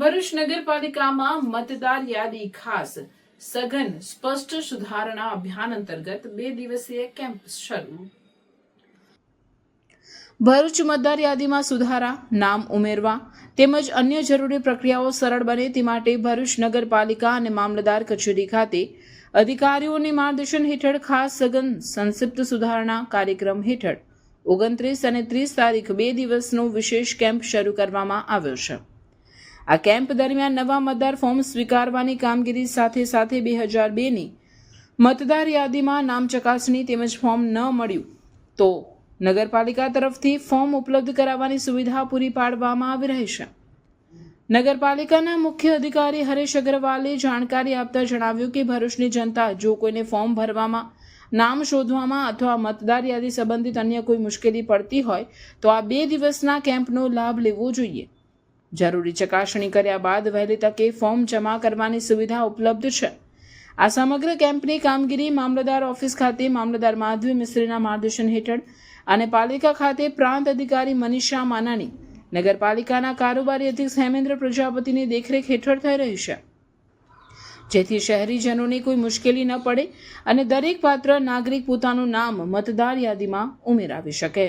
ભરૂચ નગરપાલિકામાં મતદાર યાદી ખાસ. સઘન, સ્પષ્ટ સુધારણા અભિયાન અંતર્ગત બે દિવસીય કેમ્પ શરૂ. ભરૂચ મતદાર યાદીમાં સુધારા, નામ ઉમેરવા તેમજ અન્ય જરૂરી પ્રક્રિયાઓ સરળ બને તે માટે ભરૂચ નગરપાલિકા અને મામલતદાર કચેરી ખાતે અધિકારીઓની માર્ગદર્શન હેઠળ ખાસ સઘન, સંક્ષિપ્ત સુધારણા કાર્યક્રમ હેઠળ ઓગણત્રીસ અને ત્રીસ તારીખ બે દિવસનો વિશેષ કેમ્પ શરૂ કરવામાં આવ્યો છે. આ કેમ્પ દરમિયાન નવા મતદાર ફોર્મ સ્વીકારવાની કામગીરી સાથે સાથે બે હજાર બેની મતદાર યાદીમાં નામ ચકાસણી તેમજ ફોર્મ ન મળ્યું તો નગરપાલિકા તરફથી ફોર્મ ઉપલબ્ધ કરાવવાની સુવિધા પૂરી પાડવામાં આવી રહી છે. નગરપાલિકાના મુખ્ય અધિકારી હરેશ અગ્રવાલે જાણકારી આપતા જણાવ્યું કે ભરૂચની જનતા જો કોઈને ફોર્મ ભરવામાં નામ શોધવામાં અથવા મતદાર યાદી સંબંધિત અન્ય કોઈ મુશ્કેલી પડતી હોય તો આ બે દિવસના કેમ્પનો લાભ લેવો જોઈએ. જરૂરી ચકાસણી કર્યા બાદ વહેલી તકે ફોર્મ જમા કરવાની સુવિધા ઉપલબ્ધ છે. આ સમગ્ર કેમ્પની કામગીરી મામલતદાર ઓફિસ ખાતે મામલતદાર માધવી મિસ્ત્રીના માર્ગદર્શન હેઠળ અને પાલિકા ખાતે પ્રાંત અધિકારી મનીષા માનાણી, નગરપાલિકાના કારોબારી અધ્યક્ષ હેમેન્દ્ર પ્રજાપતિની દેખરેખ હેઠળ થઈ રહી છે. જેથી શહેરીજનોને કોઈ મુશ્કેલી ન પડે અને દરેક પાત્ર નાગરિક પોતાનું નામ મતદાર યાદીમાં ઉમેરાવી શકે.